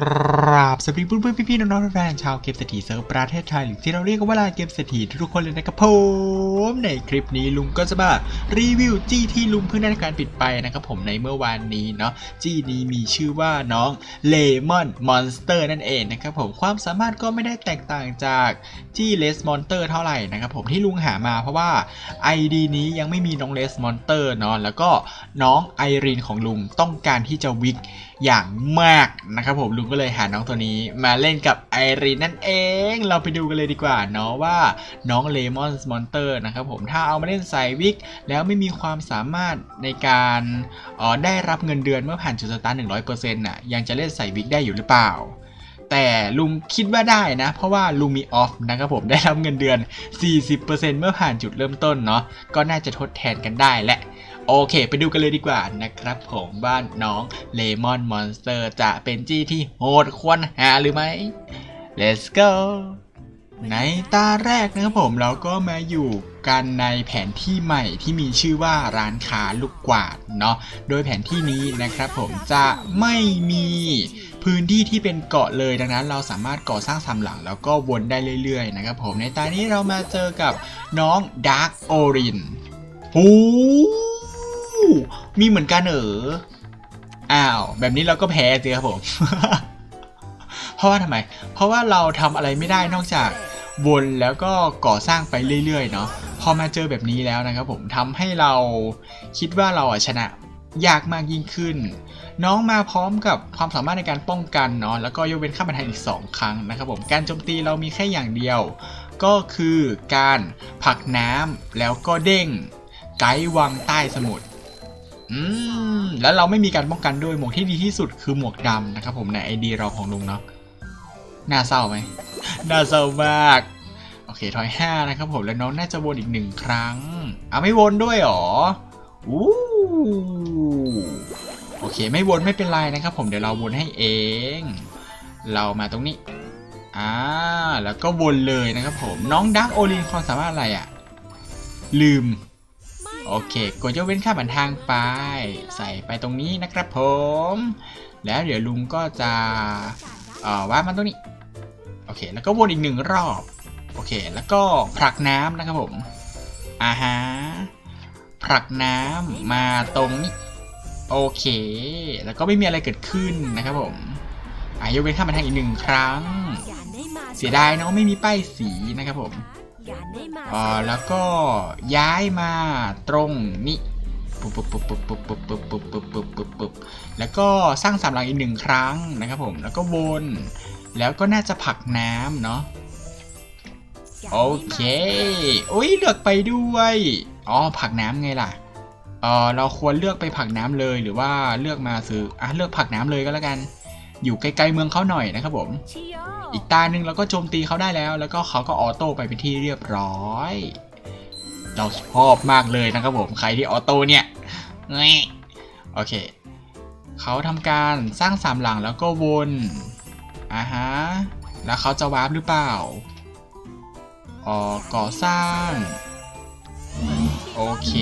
กราบสวัสดีเพื่อนๆพี่ๆน้องๆแฟนชาวเกมเศรษฐีเซิร์ฟประเทศไทยหรือที่เราเรียกกันว่าลานเกมเศรษฐีทุกคนเลยนะครับผมในคลิปนี้ลุงก็จะมารีวิวจี้ที่ลุงเพิ่งได้การปิดไปนะครับผมในเมื่อวานนี้เนาะจี้นี้มีชื่อว่าน้องเลมอนมอนสเตอร์นั่นเองนะครับผมความสามารถก็ไม่ได้แตกต่างจากจี้เลสมอนเตอร์เท่าไหร่นะครับผมที่ลุงหามาเพราะว่า ID นี้ยังไม่มีน้องเลสมอนเตอร์เนาะแล้วก็น้องไอรีนของลุงต้องการที่จะวิก อย่างมากนะครับผมลุงก็เลยหาน้องตัวนี้มาเล่นกับไอรีนนั่นเอง เราไปดูกันเลยดีกว่าเนาะว่าน้องเลมอนมอนเตอร์นะครับผมถ้าเอามาเล่นใส่วิกแล้วไม่มีความสามารถในการออได้รับเงินเดือนเมื่อผ่านจุดสตาร์ทหนึ่งร้อยเปอร์เซ็นต์น่ะยังจะเล่นใส่วิกได้อยู่หรือเปล่าแต่ลุงคิดว่าได้นะ เพราะว่าลุงมีออฟนะครับผมได้รับเงินเดือน 40%เมื่อผ่านจุดเริ่มต้นเนาะก็น่าจะทดแทนกันได้แหละ โอเค ไปดูกันเลยดีกว่านะครับผมบ้านน้องเลมอนมอนสเตอร์จะเป็นจี้ที่โหดควรหาหรือไม่ let's go ในตาแรกนะครับผมเราก็มาอยู่กันในแผนที่ใหม่ที่มีชื่อว่าร้านค้าลูกกวาดเนาะโดยแผนที่นี้นะครับผมจะไม่มีพื้นที่ที่เป็นเกาะเลยดังนั้นเราสามารถก่อสร้างสามหลังแล้วก็วนได้เรื่อยๆนะครับผมในตานี้เรามาเจอกับน้องดาร์กโอรินโอ้ มีเหมือนกันเอออ้าว แบบนี้เราก็แพ้สิครับผม เพราะว่าทำไม เพราะว่าเราทำอะไรไม่ได้นอกจากวนแล้วก็ก่อสร้างไปเรื่อยๆเนาะ พอมาเจอแบบนี้แล้วนะครับผมทำให้เราคิดว่าเราชนะยากมากยิ่งขึ้น น้องมาพร้อมกับความสามารถในการป้องกันเนาะแล้วก็ยกเว้นข้ามบันไดอีก 2 ครั้งนะครับผมการโจมตีเรามีแค่อย่างเดียว ก็คือการผลักน้ำแล้วก็เด้ง ไกด์วังใต้สมุทร อืมแล้วเราไม่มีการป้องกันด้วยหมวกที่ดีที่สุดคือหมวกดำนะครับผมในไอดีเราของลุงเนาะน่าเศร้าไหมน่าเศร้ามากโอเคทอยห้านะครับผมแล้วน้องน่าจะวนอีกหนึ่งครั้งอะไม่วนด้วยเหรออู้โอเคไม่วนไม่เป็นไรนะครับผมเดี๋ยวเราวนให้เอง เรามาตรงนี้อ่าแล้วก็วนเลยนะครับผมน้องดักโอลินความสามารถอะไรอะ่ะ ลืม โอเคกดยกเว้นค่าบันทางไป ใส่ไปตรงนี้นะครับผม แล้วเดี๋ยวลุงก็จะเอ่อวามันตรงนี้ โอเค แล้วก็วนอีกหนึ่งรอบ โอเค แล้วก็ผลักน้ำนะครับผมอ่าฮะผลักน้ำมาตรงนี้ โอเค แล้วก็ไม่มีอะไรเกิดขึ้นนะครับผมอะยกเว้นค่าบันทางอีกหนึ่งครั้ง เสียดายเนาะไม่มีป้ายสีนะครับผม อ่าแล้วก็ย้ายมาตรงนี้ปุ๊บปุ๊บปุ๊บปุ๊บปุ๊บปุ๊บปุ๊บปุ๊บปุ๊บปุ๊บปุ๊บปุ๊บแล้วก็สร้างสามหลังอีกหนึ่งครั้งนะครับผมแล้วก็วนแล้วก็น่าจะผลักน้ำเนาะโอเคอุ้ยเลือกไปด้วยอ๋อผลักน้ำไงล่ะเออเราควรเลือกไปผลักน้ำเลยหรือว่าเลือกมาซื้ออะเลือกผลักน้ำเลยก็แล้วกัน อยู่ใกล้ๆเมืองเขาหน่อยนะครับผม อีกตาหนึ่งเราก็โจมตีเขาได้แล้ว แล้วก็เขาก็ออโต้ไปเป็นที่เรียบร้อย เราชอบมากเลยนะครับผม ใครที่ออโต้เนี่ยนี่โอเค เขาทำการสร้างสามหลังแล้วก็วนอ่าฮะ แล้วเขาจะวาร์ปหรือเปล่าอ๋อก่อสร้าง โอเค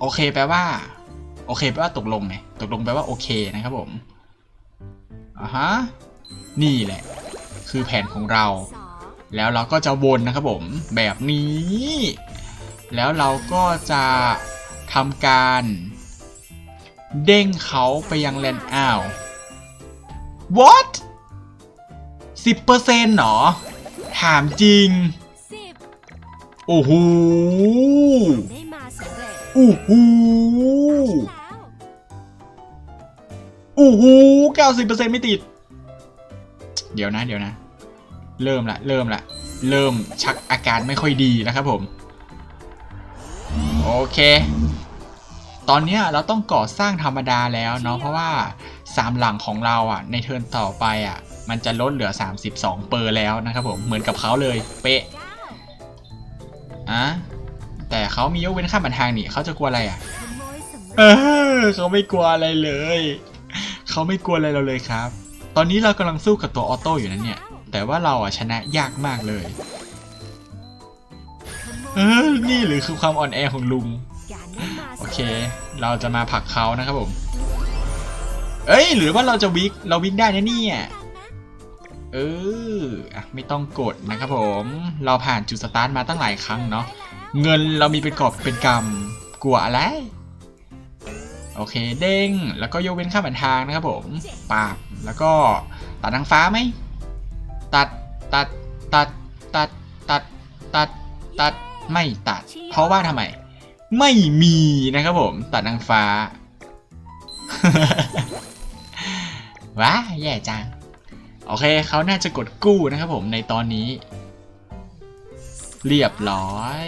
โอเคแปลว่า โอเคแปลว่าตกลงไง ตกลงแปลว่าโอเคนะครับผม อ่าฮะ นี่แหละ คือแผนของเรา แล้วเราก็จะวนนะครับผม แบบนี้ แล้วเราก็จะทำการ เด้งเขาไปยังแลนด์อ้าว what สิบเปอร์เซ็นต์หรอ ถามจริง โอ้โหโอ้โห โอ้โหเก้าสิบเปอร์เซ็นต์ไม่ติด เดี๋ยวนะ เดี๋ยวนะ เริ่มละ เริ่มละ เริ่มชักอาการไม่ค่อยดีนะครับผม โอเค ตอนเนี้ยเราต้องก่อสร้างธรรมดาแล้วเนาะ เพราะว่าสามหลังของเราอะ ในเทิร์นต่อไปอะ มันจะลดเหลือ 32 เปอร์แล้วนะครับผม เหมือนกับเขาเลย เป๊ะอะแต่เขามียกเว้นข้ามบันทางนี่เขาจะกลัวอะไรอะขโมยสำเอเร็จอเขาไม่กลัวอะไรเลย เขาไม่กลัวอะไรเราเลยครับ ตอนนี้เรากำลังสู้กับตัวออโต้อยู่นั้นเนี่ย แต่ว่าเราอะชนะยากมากเลย เออ นี่หรือคือความอ่อนแอของลุง โอเค เราจะมาผลักเขานะครับผม เอ้ย หรือว่าเราจะวิก เราวิกได้นะเนี่ย เอออะไม่ต้องกดนะครับผม เราผ่านจุดสตาร์ทมาตั้งหลายครั้งเนาะ เงินเรามีเป็นกอบเป็นกำกลัวอะไร โอเคเด้งแล้วก็โยเว้นค่าบันทางนะครับผมปาบแล้วก็ตัดนางฟ้าไหมตัดตัดตัดตัดตัดตัดตัดไม่ตัด เพราะว่าทำไม ไม่มีนะครับผม ตัดนางฟ้าว้าแย่จัง โอเคเขาน่าจะกดกู้นะครับผมในตอนนี้ เรียบร้อย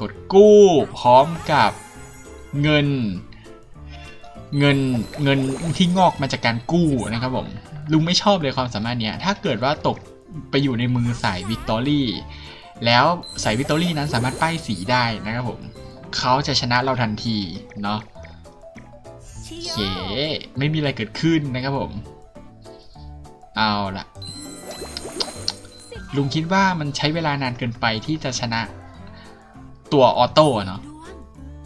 กดกู้พร้อมกับเงิน เงินเงินที่งอกมาจากการกู้นะครับผมลุงไม่ชอบเลยความสามารถเนี้ยถ้าเกิดว่าตกไปอยู่ในมือสายวิกตอรี่แล้วสายวิกตอรี่นั้นสามารถป้ายสีได้นะครับผมเขาจะชนะเราทันทีเนาะโอเคไม่มีอะไรเกิดขึ้นนะครับผม เอาละลุงคิดว่ามันใช้เวลานานเกินไปที่จะชนะ ตัวออโต้เนาะ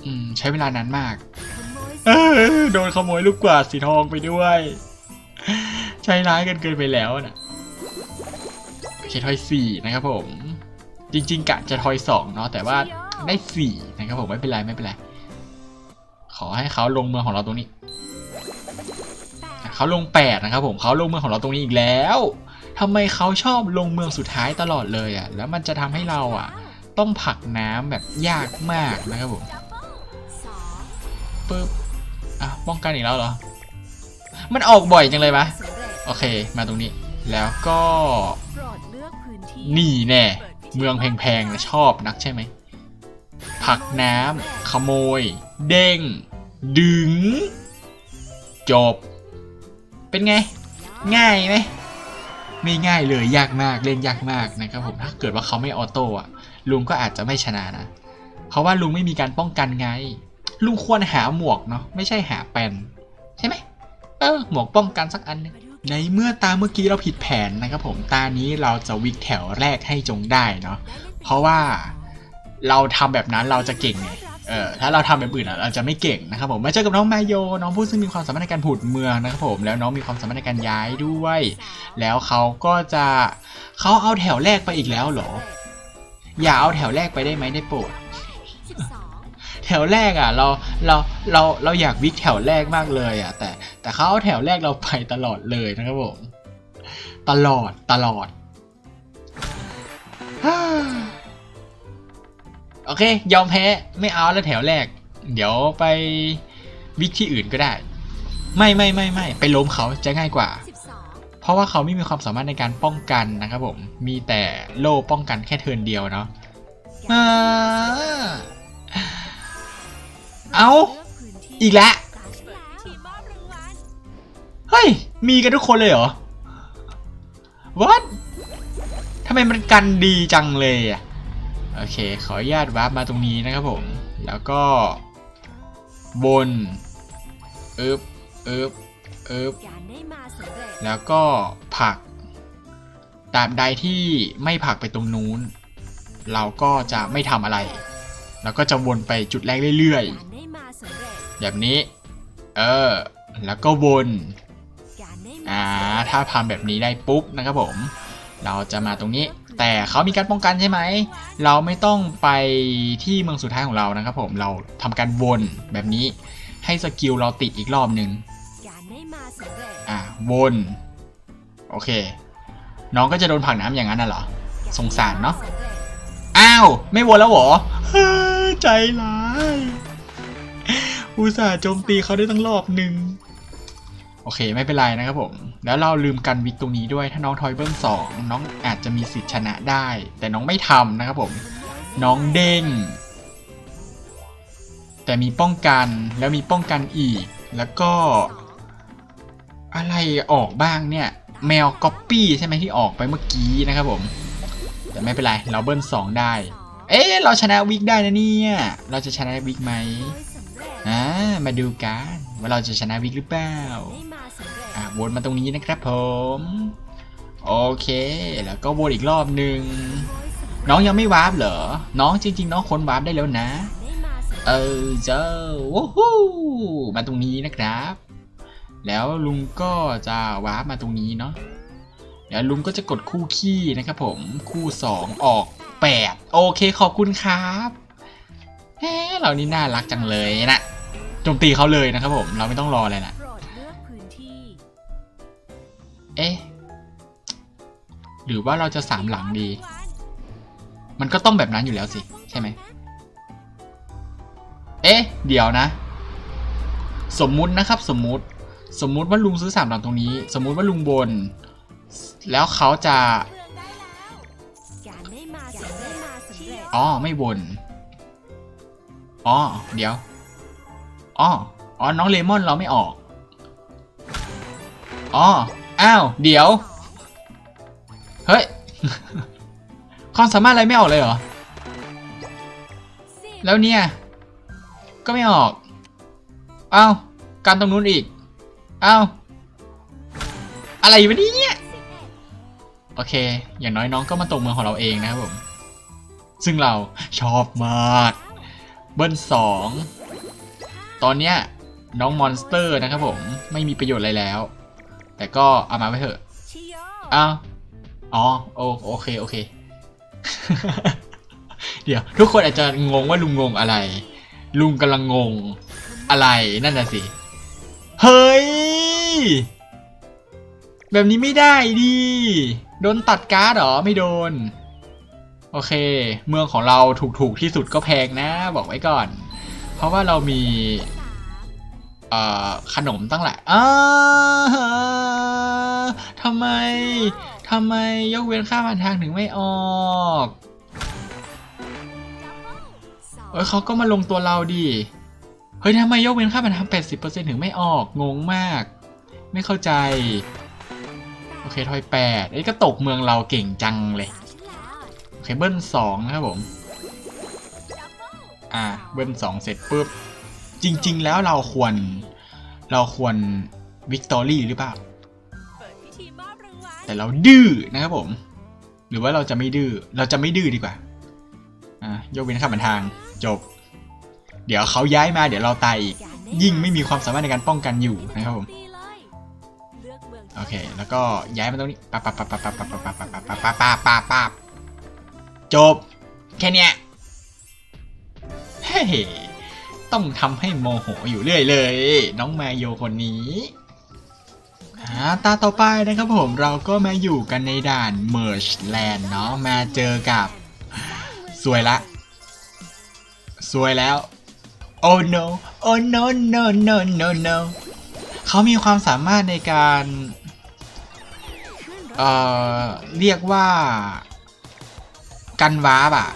อืมใช้เวลานานมาก โดนขโมยลูกกวาดสีทองไปด้วย ใช้ร้ายกันเกินไปแล้วนะโอเคทอยสี่นะครับผม จริง ๆกะจะทอยสองเนาะแต่ว่าได้สี่นะครับผมไม่เป็นไรไม่เป็นไร ขอให้เขาลงเมืองของเราตรงนี้เขาลงแปดนะครับผมเขาลงเมืองของเราตรงนี้อีกแล้วทำไมเขาชอบลงเมืองสุดท้ายตลอดเลยอะ แล้วมันจะทำให้เราอะ ต้องผักน้ำแบบยากมากนะครับผมปึ๊บ อะป้องกันอีกแล้วเหรอ มันออกบ่อยจังเลยปะโอเค มาตรงนี้ แล้วก็นี่แน่ เมืองแพงๆนะชอบนักใช่ไหม ผักน้ำขโมย เด้ง ดึง จบ เป็นไง ง่ายไหมไม่ง่ายเลยยากมากเล่นยากมากนะครับผมถ้าเกิดว่าเขาไม่ออโต้อะลุงก็อาจจะไม่ชนะนะ เพราะว่าลุงไม่มีการป้องกันไง ลุงควรหาหมวกเนาะไม่ใช่หาแปนใช่ไหมเออหมวกป้องกันสักอันหนึงในเมื่อตาเมื่อกี้เราผิดแผนนะครับผมตานี้เราจะวิกแถวแรกให้จงได้เนาะเพราะว่าเราทำแบบนั้นเราจะเก่งไงเออถ้าเราทำแบบอื่นอะเราจะไม่เก่งนะครับผมมาเจอกับน้องมาโยน้องผู้ซึ่งมีความสามารถในการผุดเมืองนะครับผมแล้วน้องมีความสามารถในการย้ายด้วย แล้วเขาก็จะเขาเอาแถวแรกไปอีกแล้วเหรอ อย่าเอาแถวแรกไปได้ไหมได้โปรด ถวแรกอะ เราเราเราเราอยากวิกแถวแรกมากเลยอะ แต่แต่เขาเอาแถวแรกเราไปตลอดเลยนะครับผม ตลอดตลอดโอเค ยอมแพ้ไม่เอาแล้วแถวแรก เดี๋ยวไปวิกที่อื่นก็ได้ ไม่ไม่ไม่ไม่ไปล้มเขาจะง่ายกว่า เพราะว่าเขาไม่มีความสามารถในการป้องกันนะครับผม มีแต่โล่ป้องกันแค่เทินเดียวเนาะ เอาลืพื้นที่อีกแล้วเฮ้ย มีกันทุกคนเลยเหรอ what ทำไมมันกันดีจังเลยอะ โอเค ขออนุญาตวาร์ปมาตรงนี้นะครับผม แล้วก็ บนอึบอึบอึบการได้มาสำเร็จแล้วก็ผัก ตาบใดที่ไม่ผักไปตรงนู้น เราก็จะไม่ทำอะไร แล้วก็จะวนไปจุดแรกเรื่อยก แบบนี้ เออ แล้วก็วนอ่าถ้าทำแบบนี้ได้ปุ๊บนะครับผม เราจะมาตรงนี้ แต่เขามีการป้องกันใช่ไหม เราไม่ต้องไปที่เมืองสุดท้ายของเรานะครับผมเราทำการวนแบบนี้ ให้สกิลเราติดอีกรอบหนึ่งอะวนโอเค น้องก็จะโดนผักน้ำอย่างนั้นน่ะเหรอสงสารเนอะกได้มสำเร็จอ้าว ไม่วนแล้วเหรอใจร้าย อุตส่าห์โจมตีเขาได้ตั้งรอบหนึ่งโอเคไม่เป็นไรนะครับผม แล้วเราลืมกันวิกตรงนี้ด้วยถ้าน้องทอยเบิ้ลสองน้องอาจจะมีสิทธิ์ชนะได้ แต่น้องไม่ทำนะครับผม น้องเด้ง แต่มีป้องกันแล้วมีป้องกันอีก แล้วก็ อะไรออกบ้างเนี่ย แมวก๊อปปี้ใช่ไหมที่ออกไปเมื่อกี้นะครับผม แต่ไม่เป็นไร เราเบิ้ลสองได้ เอ๊ะเราชนะวิกได้นะเนี่ย เราจะชนะวิกไหม อ่ามาดูกันว่าเราจะชนะวิกหรือเปล่าอะวนมาตรงนี้นะครับผม โอเค แล้วก็วนอีกรอบหนึ่งน้องยังไม่วาร์ปเหรอ น้องจริง ๆ น้องคนวาร์ปได้แล้วนะ เออเจ้าวู้ฮู้มาตรงนี้นะครับ แล้วลุงก็จะวาร์ปมาตรงนี้เนาะแล้วลุงก็จะกดคู่ขี้นะครับผมคู่สองออกแปดโอเคขอบคุณครับ แหมเรานี่น่ารักจังเลยนะโจมตีเขาเลยนะครับผมเราไม่ต้องรอเลยนะโปรดเลือกพื้นที่เอ๊ะหรือว่าเราจะสามหลังดี มันก็ต้องแบบนั้นอยู่แล้วสิ ใช่ไหมเอ๊ะ เดี๋ยวนะ สมมุตินะครับ สมมุติ สมมุติว่าลุงซื้อสามหลังตรงนี้ สมมุติว่าลุงบน แล้วเขาจะการได้มาสำเร็จมาสำเร็จอ๋อไม่บน อ๋อ เดี๋ยว อ๋อ อ๋อ น้องเลมอนเราไม่ออก อ๋อ อ้าว เดี๋ยว เฮ้ย ความสามารถอะไรไม่ออกเลยเหรอ แล้วเนี่ย ก็ไม่ออก อ้าวการตรงนู้นอีก อ้าว อะไรวะเนี่ย โอเค อย่างน้อยน้องก็มาตรงเมืองของเราเองนะครับผม ซึ่งเราชอบมาก เบิ้ลสองตอนเนี้ยน้องมอนสเตอร์นะครับผมไม่มีประโยชน์อะไรแล้ว แต่ก็เอามาไว้เถอะชิโยอ้าวอ๋อโอโอเคโอเค เดี๋ยว ทุกคนอาจจะงงว่าลุงงงอะไร ลุงกำลังงงอะไรนั่นน่ะสิ เฮ้ย แบบนี้ไม่ได้ดิ โดนตัดการ์ดเหรอ ไม่โดน โอเค เมืองของเราถูกๆที่สุดก็แพงนะ บอกไว้ก่อน เพราะว่าเรามีขนมตั้งหลายอ้าทำไม ทำไมยกเว้นค่าผ่านทางถึงไม่ออกเอ้ยเขาก็มาลงตัวเราดิ เฮ้ยทำไมยกเว้นค่าผ่านทาง 80%ถึงไม่ออก งงมาก ไม่เข้าใจ โอเคทอยแปดไอ้ก็ตกเมืองเราเก่งจังเลย เคเบิลสองนะครับผม อ่าเบิลสองเสร็จปุ๊บ จริง ๆ แล้วเราควร เราควรวิกตอรี่หรือเปล่า แต่เราดื้อนะครับผม หรือว่าเราจะไม่ดื้อ เราจะไม่ดื้อดีกว่า อะยกเว้นข้ามทางจบ เดี๋ยวเขาย้ายมาเดี๋ยวเราตายอีกยิ่งไม่มีความสามารถในการป้องกันอยู่นะครับผมโอเค แล้วก็ย้ายมาตรงนี้ปั๊บปั๊บปั๊บปั๊บปั๊บปั๊บปั๊บปั๊บปั๊บปั๊บปั๊บปั๊บปั๊บปั๊บ จบ แค่เนี้ยเฮ้ยต้องทำให้โมโหอยู่เรื่อยเลย น้องมาโยคนนี้อ่าตาต่อไปนะครับผมเราก็มาอยู่กันในด่าน Merge Land เนาะมาเจอกับ สวยละ สวยแล้ว oh no oh no no no no no เขามีความสามารถในการ เอ่อ เรียกว่า กันวาร์ปอะ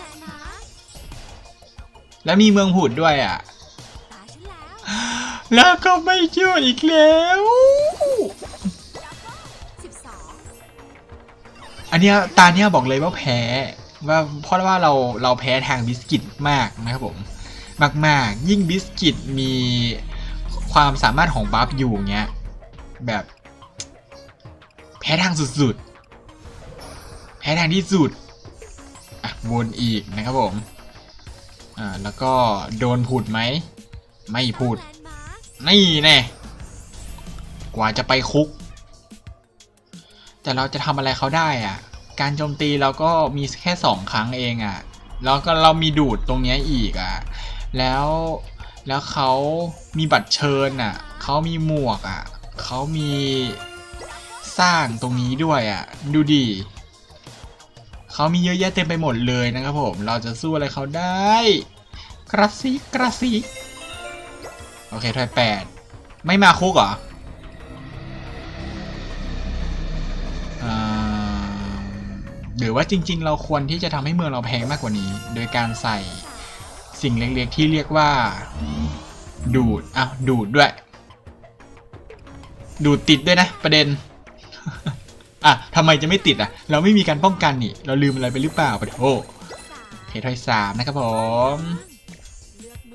แล้วมีเมืองผุดด้วยอะแล้วก็ไม่ช่วยอีกแล้ว อันเนี้ยตาเนี้ยบอกเลยว่าแพ้ว่าเพราะว่าเราเราแพ้ทางบิสกิตมากนะครับผม มาก ๆ ยิ่งบิสกิตมีความสามารถของบัฟอยู่เงี้ยแบบ แพ้ทางสุด ๆ แพ้ทางที่สุด วนอีกนะครับผมอ่าแล้วก็โดนพูดไหม ไม่พูด นี่แน่กว่าจะไปคุก แต่เราจะทำอะไรเขาได้อะ การโจมตีเราก็มีแค่สองครั้งเองอะ แล้วก็เรามีดูดตรงนี้อีกอะ แล้วแล้วเขามีบัตรเชิญอะ เขามีหมวกอะ เขามีสร้างตรงนี้ด้วยอะ ดูดิ เขามีเยอะแยะเต็มไปหมดเลยนะครับผม เราจะสู้อะไรเขาได้ กระซิกระซิโอเคทอยแปดไม่มาคุกเหรอหรือว่าจริง ๆ เราควรที่จะทำให้เมืองเราแพงมากกว่านี้ โดยการใส่สิ่งเล็กๆที่เรียกว่า ดูดอ้าวดูดด้วย ดูดติดด้วยนะประเด็น อะทำไมจะไม่ติดอะ เราไม่มีการป้องกันนี่ เราลืมอะไรไปหรือเปล่าปะโถสามโอเคทอยสามนะครับผม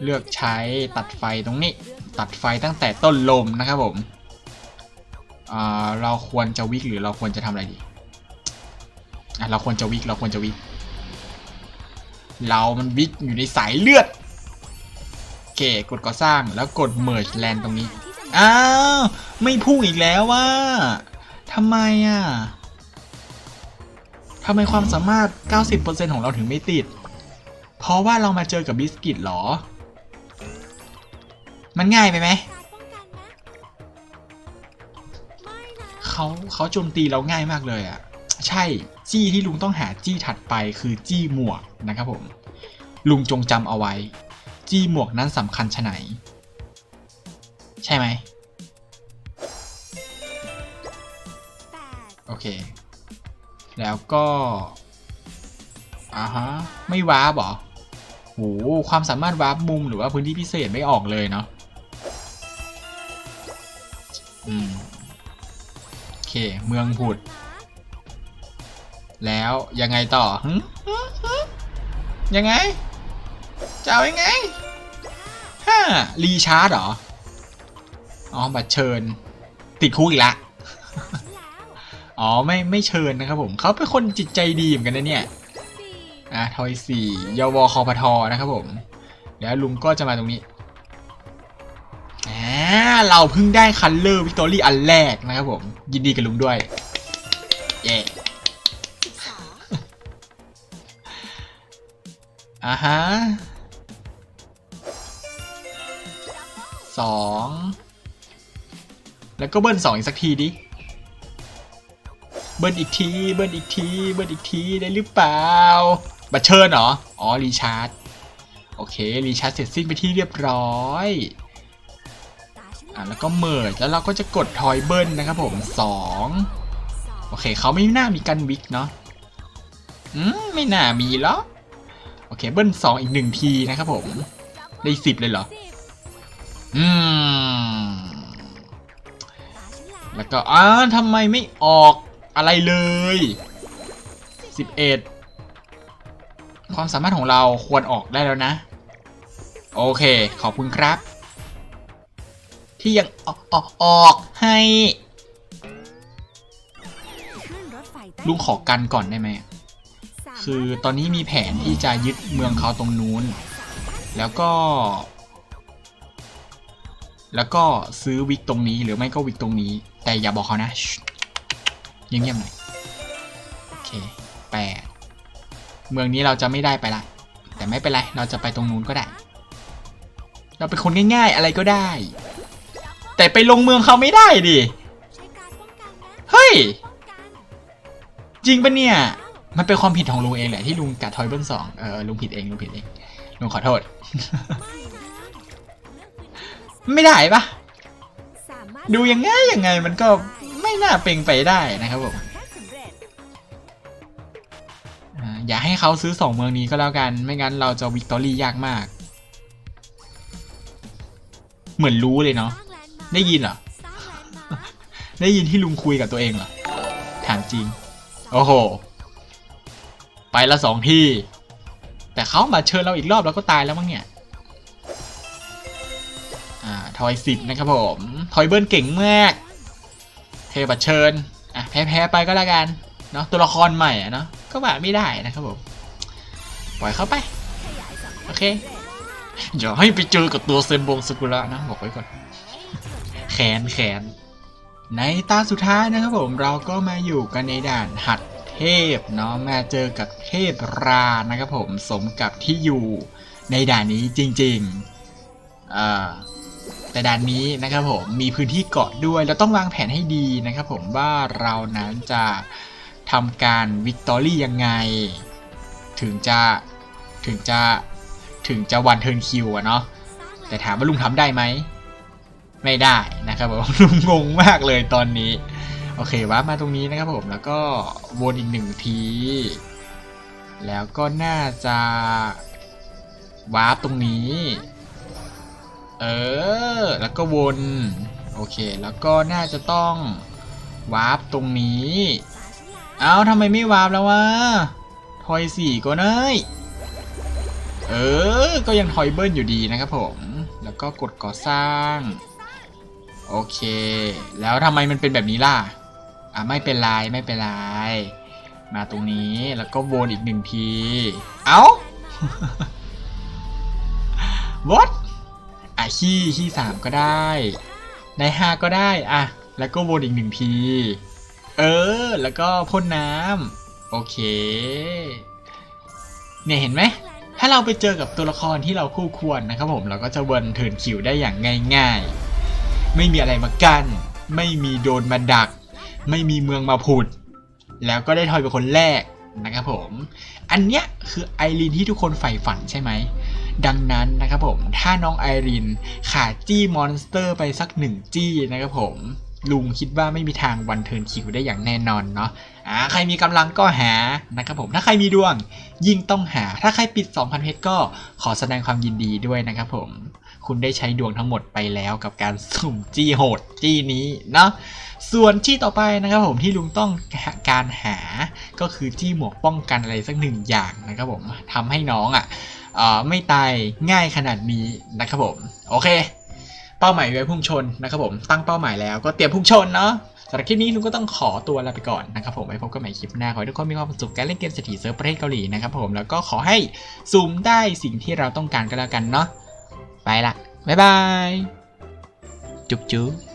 เลือกใช้ตัดไฟตรงนี้ ตัดไฟตั้งแต่ต้นลมนะครับผมอ่าเราควรจะวิกหรือเราควรจะทำอะไรดีอะเราควรจะวิกเราควรจะวิกเรามันวิกอยู่ในสายเลือดโอเคกดก่อสร้างแล้วกด merge land ตรงนี้ อ้าว ไม่พุ่งอีกแล้วว่า ทำไมอะทำไมความสามารถ 90%ของเราถึงไม่ติด เพราะว่าเรามาเจอกับบิสกิตเหรอ มันง่ายไปไหม เขาเขาโจมตีเราง่ายมากเลยอะ ใช่ จี้ที่ลุงต้องหาจี้ถัดไปคือจี้หมวกนะครับผม ลุงจงจำเอาไว้ จี้หมวกนั้นสำคัญชะไหน ใช่ไหม โอเค แล้วก็อ่าฮะไม่วาร์ปเหรอโหความสามารถวาร์ปมุมหรือว่าพื้นที่พิเศษไม่ออกเลยเนาะอืมโอเค เมืองผุด แล้วยังไงต่อหึยังไงจะเอายังไงฮ่ารีชาร์จเหรอ อ๋อ บัตรเชิญ ติดคุกอีกละแล้ว อ๋อไม่ไม่เชิญนะครับผมเขาเป็นคนจิตใจดีเหมือนกันนะเนี่ยอะทอยสี่ยวคอพทนะครับผมเดี๋ยวลุงก็จะมาตรงนี้อ่าเราเพิ่งได้คัลเลอร์วิกตอรี่อันแรกนะครับผม ยินดีกับลุงด้วยเย้สิบสองอ่าฮะสองแล้วก็เบิ้ลสองอีกสักทีดิ เบิ้ลอีกทีเบิ้ลอีกทีเบิ้ลอีกทีได้หรือเปล่าบัตเชิญเหรออ๋อรีชาร์จโอเครีชาร์จเสร็จสิ้นไปที่เรียบร้อยอะแล้วก็เมิร์แล้วเราก็จะกดทอยเบิ้ลนะครับผมสองโอเคเขาไม่น่ามีกันวิกเนาะอืมไม่น่ามีหรอกโอเคเบิ้ลสองอีกหนึ่งทีนะครับผมได้สิบเลยเหรออืมแล้วแล้วก็อ้าทำไมไม่ออก อะไรเลยสิบเอ็ดความสามารถของเราควรออกได้แล้วนะ โอเค ขอบคุณครับ ที่ยังออกออกออกให้ลุงขอกันก่อนได้ไหม คือตอนนี้มีแผนที่จะยึดเมืองเขาตรงนู้น แล้วก็ แล้วก็ซื้อวิกตรงนี้หรือไม่ก็วิกตรงนี้ แต่อย่าบอกเขานะ เงียบๆหน่อยโอเคแปดเมืองนี้เราจะไม่ได้ไปละแต่ไม่เป็นไรเราจะไปตรงนู้นก็ได้ เราเป็นคนง่ายๆอะไรก็ได้ แต่ไปลงเมืองเขาไม่ได้ดิเฮ้ยจริงปะเนี่ยมันเป็นความผิดของลุงเองแหละที่ลุงกัดทอยเบิ้ลสองเออลุงผิดเองลุงผิดเองลุงขอโทษ ไม่ได้ปะดูยังไงยังไงมันก็ น่าเป็นไปได้นะครับผมอย่าให้เขาซื้อสองเมืองนี้ก็แล้วกัน ไม่งั้นเราจะวิกตอรี่ยากมาก เหมือนรู้เลยเนาะ ได้ยินเหรอ ได้ยินที่ลุงคุยกับตัวเองเหรอ ถามจริง โอ้โห ไปละสองที่ แต่เขามาเชิญเราอีกรอบเราก็ตายแล้วมั้งเนี่ย อ่า ทอยสิบนะครับผม ทอยเบิร์นเก่งมาก เทบัตเชิญอะแพ้ๆไปก็แล้วกันเนาะตัวละครใหม่อะเนาะก็ว่าไม่ได้นะครับผมปล่อยเข้าไปโอเคอย่าให้ไปเจอกับตัวเซนบงสกุระนะบอกไว้ก่อนแขนแขนในตาสุดท้ายนะครับผมเราก็มาอยู่กันในด่านหัดเทพเนาะมาเจอกับเทพรานะครับผมสมกับที่อยู่ในด่านนี้จริงๆอ่า แต่ด่านนี้นะครับผมมีพื้นที่เกาะด้วยเราต้องวางแผนให้ดีนะครับผมว่าเรานั้นจะทำการวิกตอรี่ยังไง ถึงจะถึงจะถึงจะวันเทิร์นคิวอะเนาะแต่ถามว่าลุงทำได้ไหม ไม่ได้นะครับผมลุงงงมากเลยตอนนี้ โอเควาร์ปมาตรงนี้นะครับผมแล้วก็วนอีกหนึ่งที แล้วก็น่าจะวาร์ปตรงนี้ เออ แล้วก็วน โอเค แล้วก็น่าจะต้องวาร์ปตรงนี้ เอ้าทำไมไม่วาร์ปแล้ววะทอยสี่ก็ได้เออ ก็ยังทอยเบิลอยู่ดีนะครับผม แล้วก็กดก่อสร้าง โอเค แล้วทำไมมันเป็นแบบนี้ล่ะ อะไม่เป็นไรไม่เป็นไร มาตรงนี้แล้วก็วนอีกหนึ่งที เอ้า what ขี้ขี้สามก็ได้ ในห้าก็ได้อะแล้วก็วนอีกหนึ่งที เออ แล้วก็พ่นน้ำโอเค เนี่ยเห็นไหม ถ้าเราไปเจอกับตัวละครที่เราคู่ควรนะครับผมเราก็จะวนเทินคิวได้อย่างง่าย ๆ ไม่มีอะไรมากัน้น ไม่มีโดนมาดัก ไม่มีเมืองมาผุด แล้วก็ได้ทอยเป็นคนแรกนะครับผม อันเนี้ยคือไอรีนที่ทุกคนใฝ่ฝันใช่ไหม ดังนั้นนะครับผมถ้าน้องไอรินขาดจี้มอนสเตอร์ไปสักหนึ่งจี้นะครับผมลุงคิดว่าไม่มีทางวันเทิร์นคิวได้อย่างแน่นอนเนาะอ่าใครมีกำลังก็หานะครับผมถ้าใครมีดวงยิ่งต้องหา ถ้าใครปิด 2,000เพชรก็ขอแสดงความยินดีด้วยนะครับผมคุณได้ใช้ดวงทั้งหมดไปแล้วกับการสุ่มจี้โหดจี้นี้เนาะส่วนจี้ต่อไปนะครับผมที่ลุงต้องการหาก็คือจี้หมวกป้องกันอะไรสักหนึ่งอย่างนะครับผมทำให้น้องอะเอ่อ ไม่ตายง่ายขนาดนี้นะครับผมโอเค เป้าหมายไว้พุ่งชนนะครับผมตั้งเป้าหมายแล้วก็เตรียมพุ่งชนเนาะสำหรับคลิปนี้ลุงก็ต้องขอตัวลาไปก่อนนะครับผมไว้พบกันใหม่คลิปหน้า ขอให้ทุกคนมีความสุขการเล่นเกมเศรษฐีเซิร์ฟประเทศเกาหลีนะครับผมแล้วก็ขอให้ซูมได้สิ่งที่เราต้องการก็แล้วกันเนาะไปละบ๊ายบายจุ๊บจุ๊บ